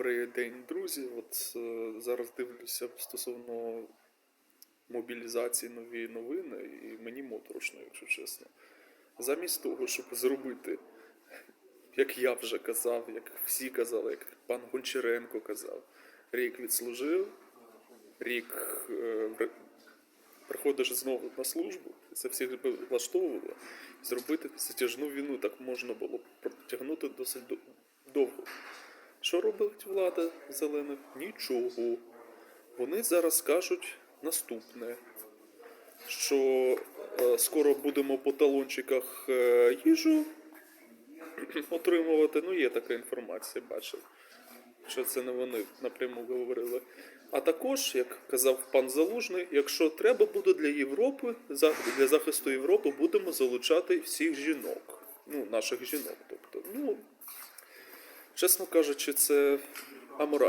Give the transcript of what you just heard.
Добрий день, друзі. От е, зараз дивлюся стосовно мобілізації нові новини, і мені моторошно, якщо чесно. Замість того, щоб зробити, як я вже казав, як всі казали, як пан Гончаренко казав, рік відслужив, рік е, приходиш знову на службу, це всіх влаштовувало. Зробити затяжну війну так можна було протягнути досить довго. Що робить влада зелених? Нічого. Вони зараз кажуть наступне, що е, скоро будемо по талончиках е, їжу отримувати. Ну, є така інформація, бачив. Що це не вони напряму говорили. А також, як казав пан Залужний, якщо треба буде для Європи, для захисту Європи будемо залучати всіх жінок. Ну, наших жінок. Тобто, ну, чесно кажучи, це аморально.